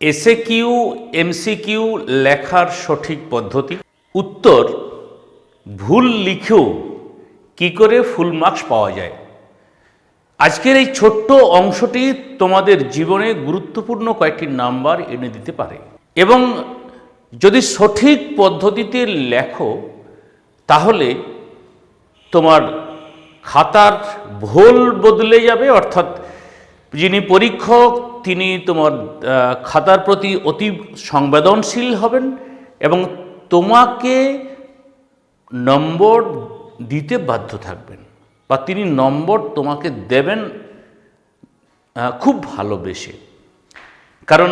SA Q MCQ লেখার সঠিক পদ্ধতি। উত্তর, ভুল লিখেও কি করে ফুল মার্কস পাওয়া যায়। আজকের এই ছোট্ট অংশটি তোমাদের জীবনে গুরুত্বপূর্ণ কয়েকটি নাম্বার এনে দিতে পারে। এবং যদি সঠিক পদ্ধতিতে লেখো, তাহলে তোমার খাতার ভুল বদলে যাবে, অর্থাৎ যিনি পরীক্ষক, তিনি তোমার খাতার প্রতি অতি সংবেদনশীল হবেন এবং তোমাকে নম্বর দিতে বাধ্য থাকবেন বা তিনি নম্বর তোমাকে দেবেন খুব ভালোবেসে। কারণ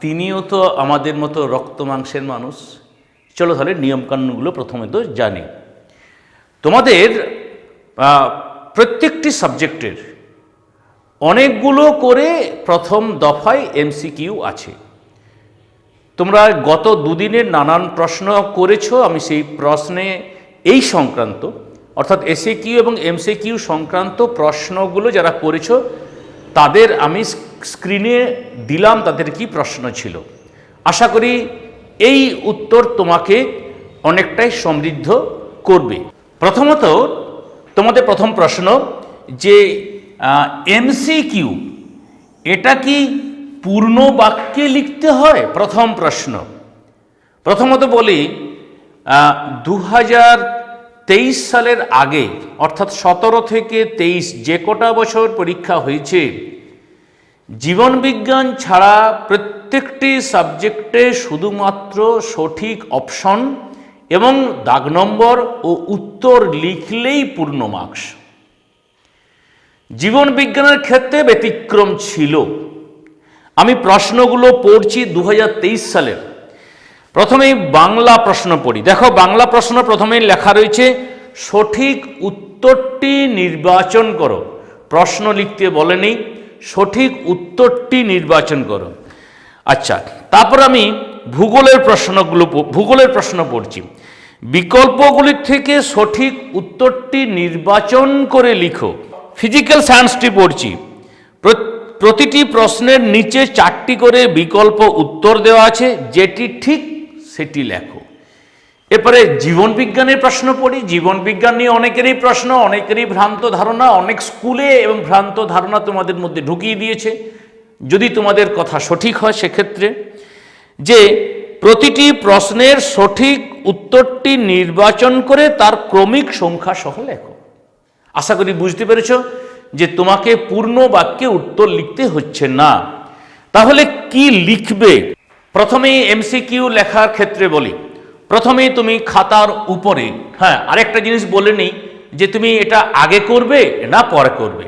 তিনিও তো আমাদের মতো রক্ত মাংসের মানুষ। চলো তাহলে নিয়মকানুনগুলো প্রথমে তো জানি। তোমাদের প্রত্যেকটি সাবজেক্টের অনেকগুলো করে প্রথম দফায় এমসিকিউ আছে। তোমরা গত দুদিনের নানান প্রশ্ন করেছ, আমি সেই প্রশ্নে এই সংক্রান্ত, অর্থাৎ এসএ কিউ এবং এমসি কিউ সংক্রান্ত প্রশ্নগুলো যারা করেছ, তাদের আমি স্ক্রিনে দিলাম, তাদের কি প্রশ্ন ছিল। আশা করি এই উত্তর তোমাকে অনেকটাই সমৃদ্ধ করবে। প্রথমত, তোমাদের প্রথম প্রশ্ন যে এমসি কিউ এটা কি পূর্ণ বাক্যে লিখতে হয়? প্রথম প্রশ্ন। প্রথমত বলি দু তেইশ সালের আগে, অর্থাৎ সতেরো থেকে তেইশ যে কটা বছর পরীক্ষা হয়েছে, জীবন বিজ্ঞান ছাড়া প্রত্যেকটি সাবজেক্টে শুধুমাত্র সঠিক অপশন এবং দাগ নম্বর ও উত্তর লিখলেই পূর্ণ মার্কস জীবন বিজ্ঞানের ক্ষেত্রে ব্যতিক্রম ছিল। আমি প্রশ্নগুলো পড়ছি দু হাজার তেইশ সালের। প্রথমেই বাংলা প্রশ্ন পড়ি। দেখো, বাংলা প্রশ্ন প্রথমেই লেখা রয়েছে, সঠিক উত্তরটি নির্বাচন করো। প্রশ্ন লিখতে বলেনি, সঠিক উত্তরটি নির্বাচন করো। আচ্ছা তারপর আমি ভূগোলের প্রশ্নগুলো ভূগোলের প্রশ্ন পড়ছি। বিকল্পগুলির থেকে সঠিক উত্তরটি নির্বাচন করে লিখো। ফিজিক্যাল সায়েন্সটি পড়ছি। প্রতিটি প্রশ্নের নিচে চারটি করে বিকল্প উত্তর দেওয়া আছে, যেটি ঠিক সেটি লেখো। এরপরে জীবন বিজ্ঞানের প্রশ্ন পড়ি। জীবন বিজ্ঞান নিয়ে অনেকেরই প্রশ্ন, অনেকেরই ভ্রান্ত ধারণা, অনেক স্কুলে এবং ভ্রান্ত ধারণা তোমাদের মধ্যে ঢুকিয়ে দিয়েছে। যদি তোমাদের কথা সঠিক হয় সেক্ষেত্রে, যে প্রতিটি প্রশ্নের সঠিক উত্তরটি নির্বাচন করে তার ক্রমিক সংখ্যা সহ লেখো। আশা করি বুঝতে পেরেছ যে তোমাকে পূর্ণ বাক্যে উত্তর লিখতে হচ্ছে না। তাহলে কি লিখবে? প্রথমেই এমসিকিউ লেখার ক্ষেত্রে বলি। প্রথমেই তুমি খাতার উপরে হ্যাঁ আরেকটা জিনিস বলে নিই যে তুমি এটা আগে করবে না পরে করবে।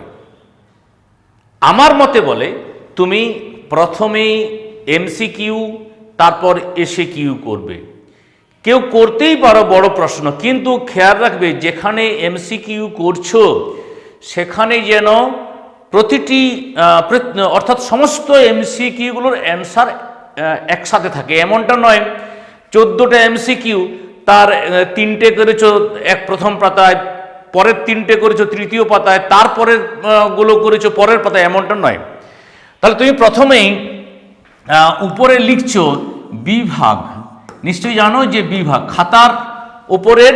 আমার মতে বলে, তুমি প্রথমেই এমসিকিউ তারপর এসে কিউ করবে। কেউ করতেই পারো বড় প্রশ্ন, কিন্তু খেয়াল রাখবে যেখানে এমসিকিউ করছ সেখানে যেন প্রতিটি অর্থাৎ সমস্ত এমসিকিউগুলোর অ্যান্সার একসাথে থাকে। এমনটা নয়, চোদ্দোটা এমসিকিউ, তার তিনটে করেছ এক প্রথম পাতায়, পরের তিনটে করেছ তৃতীয় পাতায়, তারপরেরগুলো করেছ পরের পাতায়, এমনটা নয়। তাহলে তুমি প্রথমেই উপরে লিখছো বিভাগ। নিশ্চয়ই জানো যে বিভাগ, খাতার উপরের,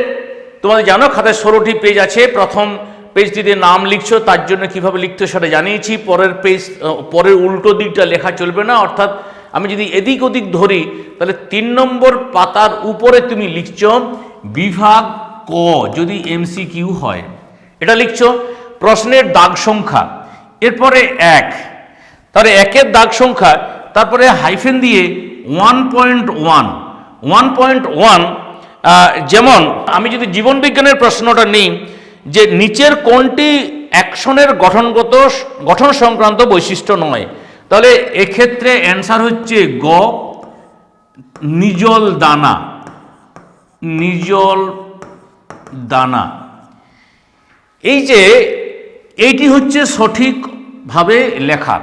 তোমাদের জানো খাতায় ষোলোটি পেজ আছে, প্রথম পেজটিতে নাম লিখছো, তার জন্য কীভাবে লিখতে সেটা জানিয়েছি, পরের পেজ পরের উল্টো দিকটা লেখা চলবে না, অর্থাৎ আমি যদি এদিক ওদিক ধরি, তাহলে তিন নম্বর পাতার উপরে তুমি লিখছো, বিভাগ ক, যদি এমসি কিউ হয়। এটা লিখছো, প্রশ্নের দাগ সংখ্যা, এরপরে এক, তাহলে একের দাগ সংখ্যা, তারপরে হাইফেন দিয়ে one point one one point one যেমন আমি যদি জীবন বিজ্ঞানের প্রশ্নটা নিই, যে নিচের কোনটি অ্যাকশনের গঠনগত, গঠন সংক্রান্ত বৈশিষ্ট্য নয়, তাহলে এক্ষেত্রে অ্যান্সার হচ্ছে গ, নিজল দানা নিজল দানা। এই যে এইটি হচ্ছে সঠিকভাবে লেখা।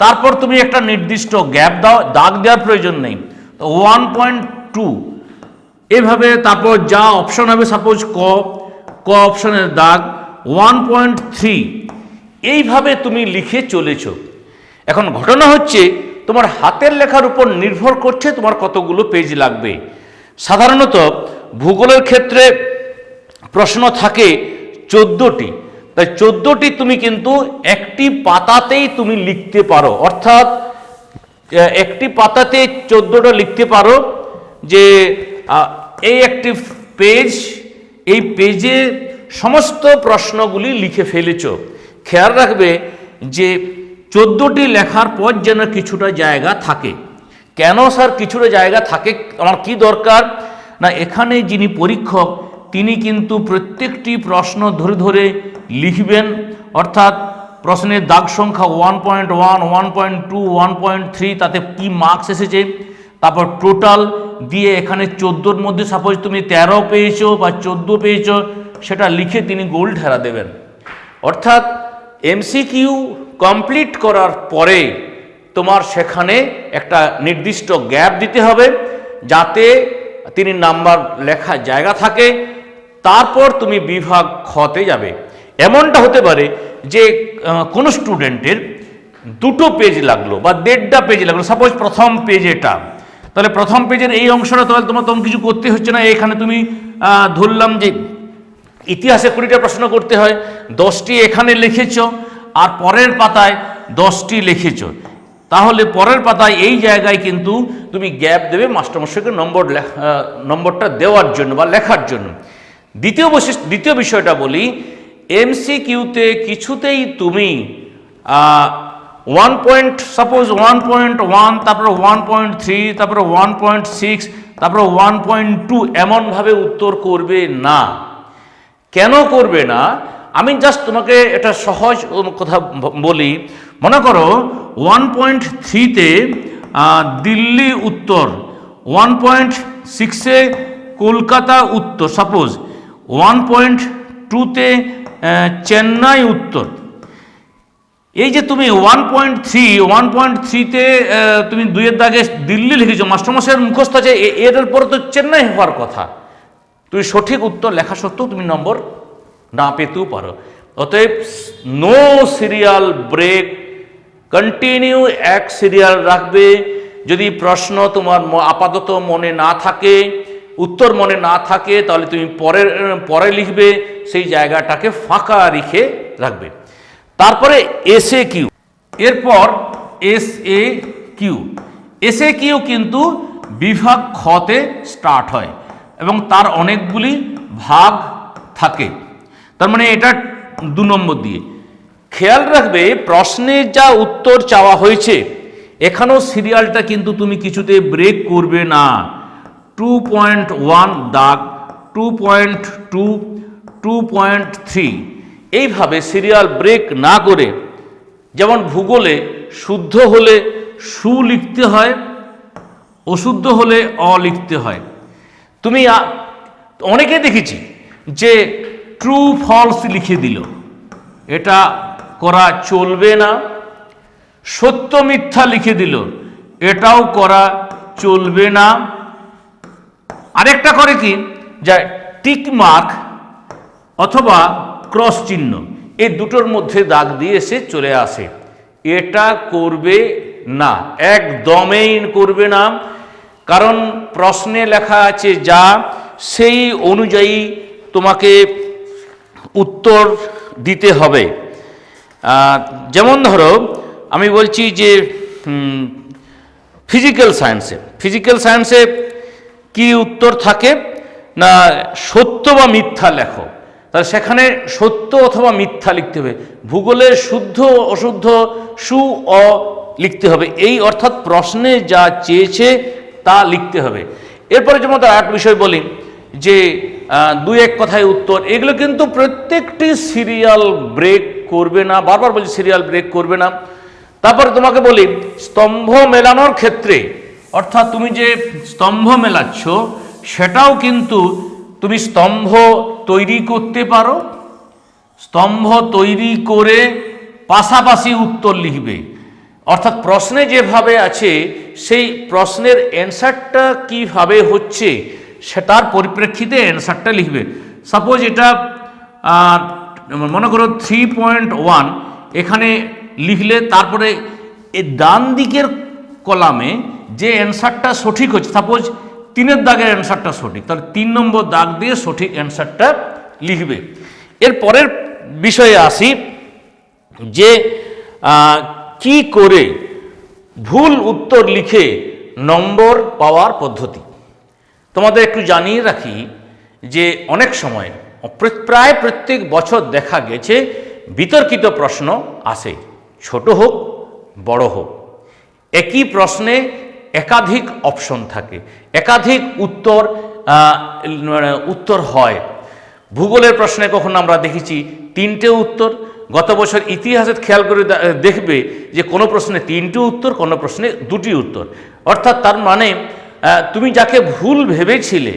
তারপর তুমি একটা নির্দিষ্ট গ্যাপ দাও, দাগ দেওয়ার প্রয়োজন নেই। তো ওয়ান পয়েন্ট টু এভাবে তারপর যা অপশন হবে সাপোজ ক ক অপশনের দাগ ওয়ান পয়েন্ট থ্রি এইভাবে তুমি লিখে চলেছ। এখন ঘটনা হচ্ছে, তোমার হাতের লেখার উপর নির্ভর করছে তোমার কতগুলো পেজ লাগবে। সাধারণত ভূগোলের ক্ষেত্রে প্রশ্ন থাকে চোদ্দোটি। তাই চোদ্দোটি তুমি কিন্তু একটি পাতাতেই তুমি লিখতে পারো। অর্থাৎ একটি পাতাতে চোদ্দোটা লিখতে পারো। যে এই একটি পেজ, এই পেজে সমস্ত প্রশ্নগুলি লিখে ফেলেছ। খেয়াল রাখবে যে, চোদ্দোটি লেখার পর যেন কিছুটা জায়গা থাকে। কেন স্যার কিছুটা জায়গা থাকে? আমার কি দরকার? না, এখানে যিনি পরীক্ষক, তিনি কিন্তু প্রত্যেকটি প্রশ্ন ধরে ধরে লিখবেন। অর্থাৎ প্রশ্নের দাগ সংখ্যা one point one one point two one point three তাতে কী মার্কস এসেছে? তারপর টোটাল দিয়ে এখানে চোদ্দোর মধ্যে সাপোজ তুমি তেরো পেয়েছ বা চোদ্দ পেয়েছ, সেটা লিখে তিনি গোল হেরা দেবেন। অর্থাৎ এমসিকিউ কমপ্লিট করার পরে তোমার সেখানে একটা নির্দিষ্ট গ্যাপ দিতে হবে, যাতে তিনি নাম্বার লেখা জায়গা থাকে, তারপর তুমি বিভাগ খতে যাবে। এমনটা হতে পারে যে কোনো স্টুডেন্টের দুটো পেজ লাগল বা দেড়টা পেজ লাগল। সাপোজ প্রথম পেজ এটা। তাহলে প্রথম পেজের এই অংশটা তাহলে তোমার তখন কিছু করতে হচ্ছে না। এখানে তুমি ধরলাম যে ইতিহাসে কুড়িটা প্রশ্ন করতে হয়, দশটি এখানে লিখেছ, আর পরের পাতায় দশটি লিখেছ। তাহলে পরের পাতায় এই জায়গায় কিন্তু তুমি গ্যাপ দেবে মাস্টারমশাইকে নম্বর নম্বরটা দেওয়ার জন্য বা লেখার জন্য। দ্বিতীয় বৈশিষ্ট্য দ্বিতীয় বিষয়টা বলি এমসি কিউতে কিছুতেই তুমি one point suppose one point one তারপরে ওয়ান পয়েন্ট থ্রি তারপরে ওয়ান পয়েন্ট সিক্স তারপরে ওয়ান পয়েন্ট টু এমনভাবে উত্তর করবে না। কেন করবে না? আমি জাস্ট তোমাকে এটা সহজ কথা বলি। মনে করো ওয়ান পয়েন্ট থ্রিতে দিল্লি উত্তর ওয়ান পয়েন্ট সিক্সে কলকাতা উত্তর সাপোজ ওয়ান পয়েন্ট টুতে চেন্নাই উত্তর। এই যে তুমি one point three one point থ্রিতে তুমি দুইয়ের দাগে দিল্লি লিখেছো, মাস্টারমশাইয়ের মুখস্থ আছে এর পরে তো চেন্নাই হওয়ার কথা। তুমি সঠিক উত্তর লেখা সত্ত্বেও তুমি নম্বর না পেতেও পারো। অতএব নো সিরিয়াল ব্রেক কন্টিনিউ এক সিরিয়াল রাখবে। যদি প্রশ্ন তোমার আপাতত মনে না থাকে, উত্তর মনে না থাকে, তাহলে তুমি পরে পরে লিখবে, সেই জায়গাটাকে ফাঁকা রেখে রাখবে। তারপরে এসে কিউ এরপর S A Q S A Q কিন্তু বিভাগ খতে স্টার্ট হয় এবং তার অনেকগুলি ভাগ থাকে। তার মানে এটা দু নম্বর দিয়ে। খেয়াল রাখবে প্রশ্নের যা উত্তর চাওয়া হয়েছে, এখানেও সিরিয়ালটা কিন্তু তুমি কিছুতে ব্রেক করবে না। টু পয়েন্ট ওয়ান দাগ two point two two point three এইভাবে সিরিয়াল ব্রেক না করে যেমন ভূগোলে শুদ্ধ হলে সু লিখতে হয়, অশুদ্ধ হলে অ লিখতে হয়। তুমি অনেকে দেখেছি যে ট্রু, ফলস লিখে দিল। এটা করা চলবে না। সত্য, মিথ্যা লিখে দিল। এটাও করা চলবে না। আরেকটা করে কি? যা টিক মার্ক অথবা ক্রস চিহ্ন। এই দুটোর মধ্যে দাগ দিয়ে সে চলে আসে। এটা করবে না, একদমেই করবে না। কারণ প্রশ্নে লেখা আছে, যা সেই অনুযায়ী তোমাকে উত্তর দিতে হবে। যেমন ধরো, আমি বলছি যে ফিজিক্যাল সায়েন্সে। ফিজিক্যাল সায়েন্সে কি উত্তর থাকে? না, সত্য বা মিথ্যা লেখো। তাহলে সেখানে সত্য অথবা মিথ্যা লিখতে হবে। ভূগোলে শুদ্ধ অশুদ্ধ সু, অ লিখতে হবে। এই অর্থাৎ প্রশ্নে যা চেয়েছে তা লিখতে হবে। এরপরে যেমন তার এক বিষয় বলি যে দুই এক কথায় উত্তর, এগুলো কিন্তু প্রত্যেকটি সিরিয়াল ব্রেক করবে না, বারবার বলছি সিরিয়াল ব্রেক করবে না। তারপরে তোমাকে বলি, স্তম্ভ মেলানোর ক্ষেত্রে, অর্থাৎ তুমি যে স্তম্ভ মেলাচ্ছ, সেটাও কিন্তু তুমি স্তম্ভ তৈরি করতে পারো। স্তম্ভ তৈরি করে পাশাপাশি উত্তর লিখবে। অর্থাৎ প্রশ্নে যেভাবে আছে, সেই প্রশ্নের অ্যান্সারটা কীভাবে হচ্ছে, সেটার পরিপ্রেক্ষিতে অ্যান্সারটা লিখবে। সাপোজ এটা মনে করো থ্রি পয়েন্ট ওয়ান এখানে লিখলে তারপরে এই ডান দিকের কলামে যে অ্যান্সারটা সঠিক হচ্ছে, সাপোজ তিনের দাগের অ্যান্সারটা সঠিক। তাহলে তিন নম্বর দাগ দিয়ে সঠিক অ্যান্সারটা লিখবে। এর পরের বিষয়ে আসি যে কি করে ভুল উত্তর লিখে নম্বর পাওয়ার পদ্ধতি। তোমাদের একটু জানিয়ে রাখি যে, অনেক সময় প্রায় প্রত্যেক বছর দেখা গেছে বিতর্কিত প্রশ্ন আসে। ছোট হোক, বড় হোক। একই প্রশ্নে একাধিক অপশন থাকে। একাধিক উত্তর মানে উত্তর হয়। ভূগোলের প্রশ্নে কখন আমরা দেখেছি তিনটে উত্তর। গত বছর ইতিহাসের খেয়াল করে দেখবে যে কোনো প্রশ্নে তিনটি উত্তর, কোনো প্রশ্নে দুটি উত্তর। অর্থাৎ তার মানে তুমি যাকে ভুল ভেবেছিলে,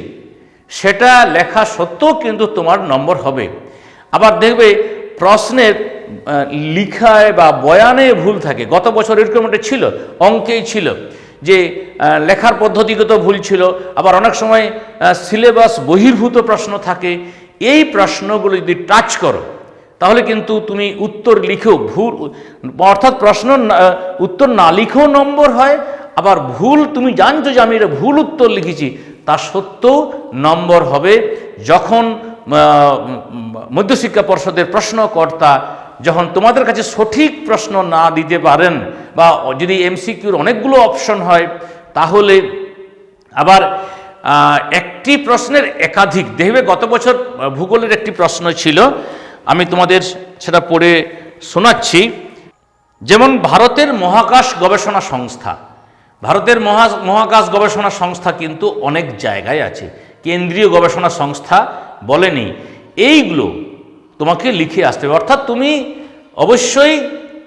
সেটা লেখা সত্ত্বেও কিন্তু তোমার নম্বর হবে। আবার দেখবে প্রশ্নের লিখায় বা বয়ানে ভুল থাকে। গত বছর এরকম একটা ছিল, অঙ্কেই ছিল। যে লেখার পদ্ধতিগত ভুল ছিল, আবার অনেক সময় সিলেবাস বহির্ভূত প্রশ্ন থাকে, এই প্রশ্নগুলো যদি টাচ করো, তাহলে কিন্তু তুমি উত্তর লিখেও ভুল, অর্থাৎ প্রশ্ন উত্তর না লিখেও নম্বর হয়, আবার ভুল তুমি জানছো যে আমি এটা ভুল উত্তর লিখেছি, তা সত্ত্বেও নম্বর হবে। যখন মধ্যশিক্ষা পর্ষদের প্রশ্নকর্তা যখন তোমাদের কাছে সঠিক প্রশ্ন না দিতে পারেন বা যদি এমসিকিউর অনেকগুলো অপশন হয়, তাহলে আবার একটি প্রশ্নের একাধিক, দেখবে গত বছর ভূগোলের একটি প্রশ্ন ছিল, আমি তোমাদের সেটা পড়ে শোনাচ্ছি। যেমন ভারতের মহাকাশ গবেষণা সংস্থা, ভারতের মহা, মহাকাশ গবেষণা সংস্থা কিন্তু অনেক জায়গায় আছে, কেন্দ্রীয় গবেষণা সংস্থা বলেনি। এইগুলো তোমাকে লিখে আসতে হবে। অর্থাৎ তুমি অবশ্যই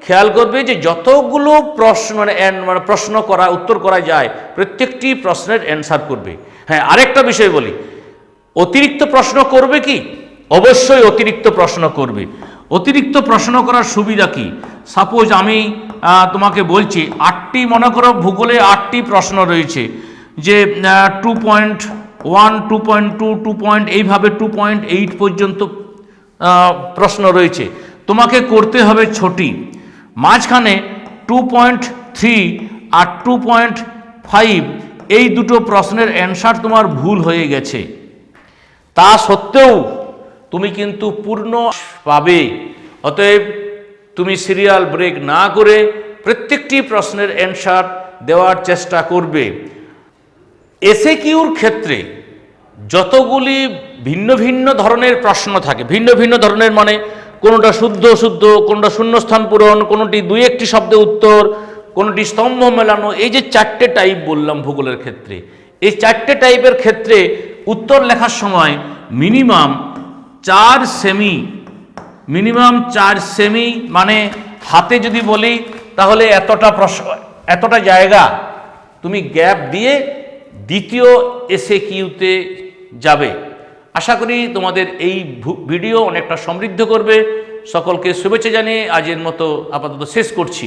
খেয়াল করবে যে যতগুলো প্রশ্ন মানে মানে প্রশ্ন করা, উত্তর করা যায়, প্রত্যেকটি প্রশ্নের অ্যান্সার করবে। হ্যাঁ আরেকটা বিষয় বলি। অতিরিক্ত প্রশ্ন করবে কি? অবশ্যই অতিরিক্ত প্রশ্ন করবে। অতিরিক্ত প্রশ্ন করার সুবিধা কি? সাপোজ আমি তোমাকে বলছি, আটটি, মনে করো ভূগোলে আটটি প্রশ্ন রয়েছে যে two point one two point two two point এইভাবে টু পয়েন্ট এইট পর্যন্ত প্রশ্ন রয়েছে। তোমাকে করতে হবে ছটি। মাঝখানে টু পয়েন্ট থ্রি আর টু পয়েন্ট ফাইভ এই দুটো প্রশ্নের অ্যান্সার তোমার ভুল হয়ে গেছে। তা সত্ত্বেও তুমি কিন্তু পূর্ণ পাবে। অতএব তুমি সিরিয়াল ব্রেক না করে প্রত্যেকটি প্রশ্নের অ্যান্সার দেওয়ার চেষ্টা করবে। এসে কিউর ক্ষেত্রে যতগুলি ভিন্ন ভিন্ন ধরনের প্রশ্ন থাকে, ভিন্ন ভিন্ন ধরনের মানে কোনোটা শুদ্ধ শুদ্ধ কোনোটা শূন্যস্থান পূরণ, কোনোটি দুই একটি শব্দে উত্তর, কোনোটি স্তম্ভ মেলানো, এই যে চারটে টাইপ বললাম ভূগোলের ক্ষেত্রে, এই চারটে টাইপের ক্ষেত্রে উত্তর লেখার সময় মিনিমাম চার সেমি মিনিমাম চার সেমি মানে হাতে যদি বলি তাহলে এতটা প্রশ্ন, এতটা জায়গা, তুমি গ্যাপ দিয়ে দ্বিতীয় এসে কিউতে যাবে। আশা করি তোমাদের এই ভিডিও অনেকটা সমৃদ্ধ করবে। সকলকে শুভেচ্ছা জানিয়ে আজের মতো আপাতত শেষ করছি।